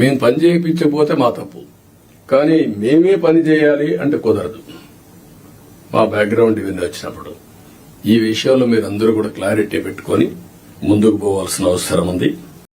మేము పని చేయించకపోతే మా తప్పు. కానీ మేమే పని చేయాలి అంటే కుదరదు. మా బ్యాక్గ్రౌండ్ ఇవన్నీ వచ్చినప్పుడు ఈ విషయంలో మీరు అందరూ కూడా క్లారిటీ పెట్టుకొని ముందుకు పోవాల్సిన అవసరం ఉంది.